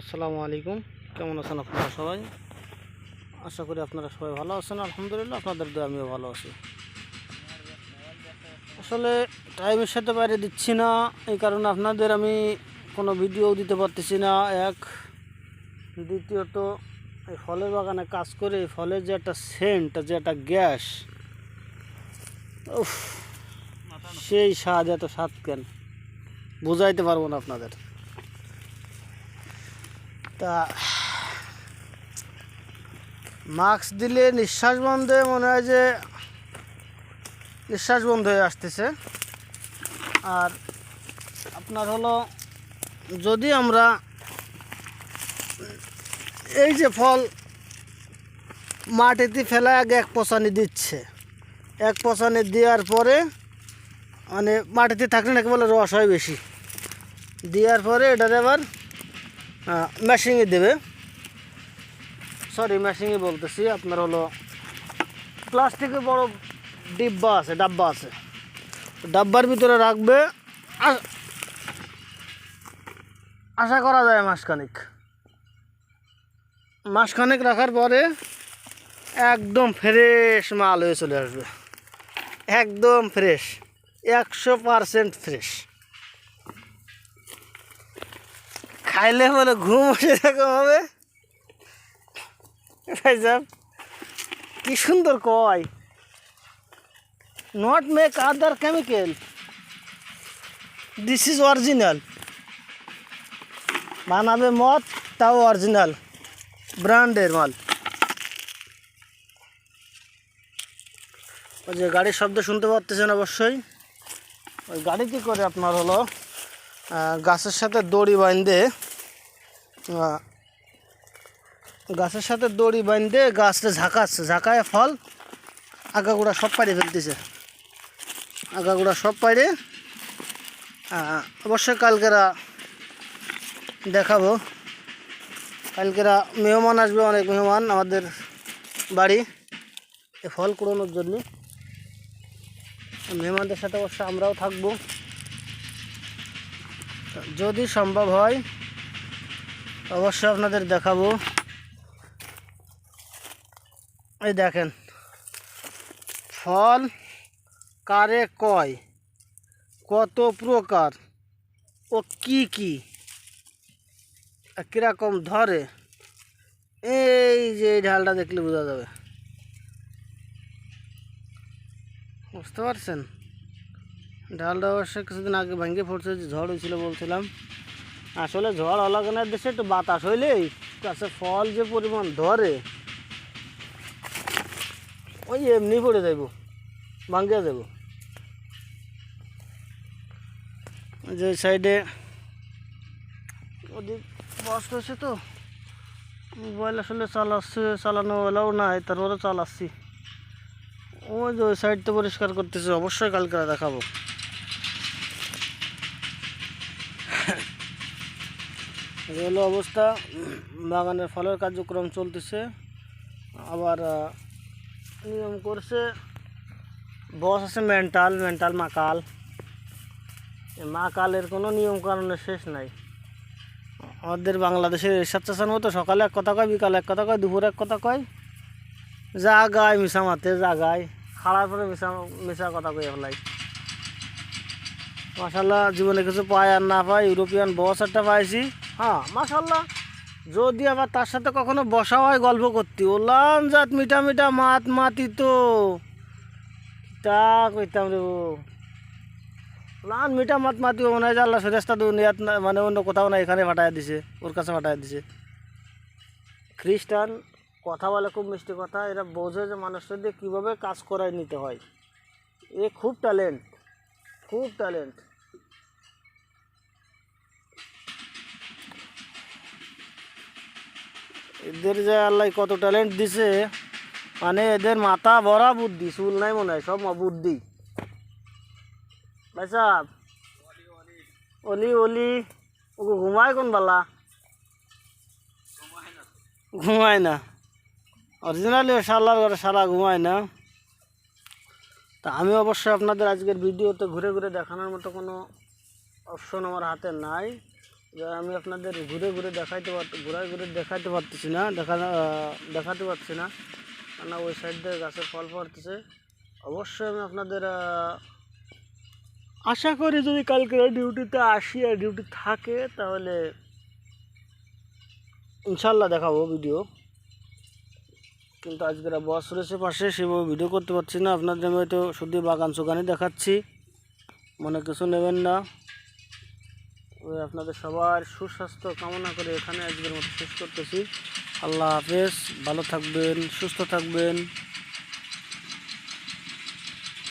আসসালামু আলাইকুম। কেমন আছেন আপনারা সবাই? আশা করি আপনারা সবাই ভালো আছেন। আলহামদুলিল্লাহ, আপনাদের দয়া আমিও ভালো আছি। আসলে টাইমের সাথে বাইরে দিচ্ছি না, এই কারণে আপনাদের আমি কোনো ভিডিও দিতে পারতেছি না। এক, দ্বিতীয়ত, এই ফলের বাগানে কাজ করে ফলের যে একটা সেন্ট যে একটা গ্যাস সেই স্বাদ, এত স্বাদ কেন? বুঝাইতে পারব না আপনাদের। তা মাস্ক দিলে নিঃশ্বাস বন্ধে মনে হয় যে নিঃশ্বাস বন্ধ হয়ে আসতেছে। আর আপনার হলো যদি আমরা এই যে ফল মাটিতে ফেলা আগে এক পচানি দিচ্ছে। এক পচানি দেওয়ার পরে মানে মাটিতে থাকলে নাকি বলে রস হয় বেশি। দেওয়ার পরে এটাতে আবার মেশিংয়ে দেবে। সরি মেশিংয়ে বলতেছি, আপনার হলো প্লাস্টিকের বড় ডিব্বা আছে, ডাব্বা আছে। ডাব্বার ভিতরে রাখবে আশা করা যায় মাসখানেক। মাসখানেক রাখার পরে একদম ফ্রেশ মাল হয়ে চলে আসবে। একদম ফ্রেশ একশো পারসেন্ট ফ্রেশ খাইলে বলে ঘুম বসে এরকম হবে ভাই সাহেব কি সুন্দর কয়। Not make other chemical this is original বানাবে মদ তাও অরিজিনাল ব্র্যান্ডের মাল। ওই যে গাড়ির শব্দ শুনতে পারতেছেন অবশ্যই। ওই গাড়িতে করে আপনার হলো গাছের সাথে দড়ি আহ, গাছের সাথে দড়ি বাঁধে গাছটা ঝাঁকাচ্ছে, ঝাঁকায় ফল আগাগুড়া সব পাড়ে ফেলতেছে। আগাগুড়া সব পাড়ে। অবশ্যই কালকেরা দেখাবো। কালকেরা মেহমান আসবে, অনেক মেহমান আমাদের বাড়ি এ ফল কুড়োনোর জন্য। মেহমানদের সাথে অবশ্য আমরাও থাকব। যদি সম্ভব হয় অবশ্যই আপনাদের দেখাবো। এই দেখেন, ফল কারে কয়? কত প্রকার ও কি কি? কীরকম ধরে? এই যে এই ঢালটা দেখলে বোঝা যাবে। বুঝতে পারছেন? ডালটা অবশ্য কিছুদিন আগে ভেঙে পড়ছে, ঝড় হয়েছিল বলছিলাম। আসলে ঝড় অলাগানের দেশে একটু বাতাস হইলেই গাছে ফল যে পরিমাণ ধরে, ওই এমনি পড়ে যাইব, ভাঙ্গিয়া যাব যে সাইডে ওদিক বস হয়েছে তো, মোবাইল আসলে চালাচ্ছে, চালানো এলাও নাই তারপরে চালাচ্ছি। ওই যে ওই সাইডটা পরিষ্কার করতেছে, অবশ্যই কালকে দেখাবো। হলো অবস্থা। বাগানের ফলের কার্যক্রম চলতেছে। আবার নিয়ম করছে। বস আছে মেন্টাল মেন্টাল মাকাল। এই মাকালের কোনো নিয়ম কারণের শেষ নাই। আমাদের বাংলাদেশের চাষার মতো সকালে এক কথা কয়, বিকালে এক কথা কয়, দুপুরে এক কথা কয়। যা গায় মিশা মাতে, যা গায়। খাড়ার পরে মিশা মিশা কথা কয়ে ফেলাই মাসাল্লাহ জীবনে কিছু পাই আর না পাই, ইউরোপিয়ান বস একটা পাইছি। হ্যাঁ মাসাল্লাহ যদি আবার তার সাথে কখনো বসা হয় গল্প করতি ওলান জাত মিঠা মিঠা মাত মাতি তো তা কইতাম রে লান মিঠা মাত মাতি মনে হয় যে আল্লাহ ফেরেস্তা দুনিয়াত না- মানে অন্য কোথাও না এখানে ফাটাই দিছে, ওর কাছে ফাটাই দিছে। খ্রিস্টান, কথা বলে খুব মিষ্টি কথা, এরা বোঝে যে মানুষের দিয়ে কীভাবে কাজ করায় নিতে হয়। এ খুব ট্যালেন্ট। খুব ট্যালেন্ট এদের যে আল্লাহ কত ট্যালেন্ট দিছে মানে এদের মাথা ভরা বুদ্ধি, চুল নাই মনে হয়, সব বুদ্ধি। ভাই সাহেব, অলি অলি ওকে ঘুমায় কোন বালা? ঘুমায় না। অরিজিনালি সালার ঘরে সারা ঘুমায় না। তা আমি অবশ্যই আপনাদের আজকের ভিডিওতে ঘুরে ঘুরে দেখানোর মতো কোনো অপশন আমার হাতে নাই। যা আমি আপনাদের ঘুরে ঘুরে দেখাইতে পার ঘুরে ঘুরে দেখাইতে পারতেছি না, দেখা দেখাতে পারছি না। কেন ওই সাইড দিয়ে গাছের ফল পড়তেছে। অবশ্যই আমি আপনাদের আশা করি যদি কালকে ডিউটিতে আসি আর ডিউটি থাকে, তাহলে ইনশাল্লাহ দেখাবো ভিডিও কিন্তু আজকে বস রয়েছে পাশে, সেভাবে ভিডিও করতে পারছি না। আপনাদের আমি হয়তো শুধু বাগান চোগানি দেখাচ্ছি। মনে কিছু নেবেন না। ওই আপনাদের সবার সুস্বাস্থ্য কামনা করে এখানে আজকের মতো শেষ করতেছি। আল্লাহ হাফেজ, ভালো থাকবেন, সুস্থ থাকবেন।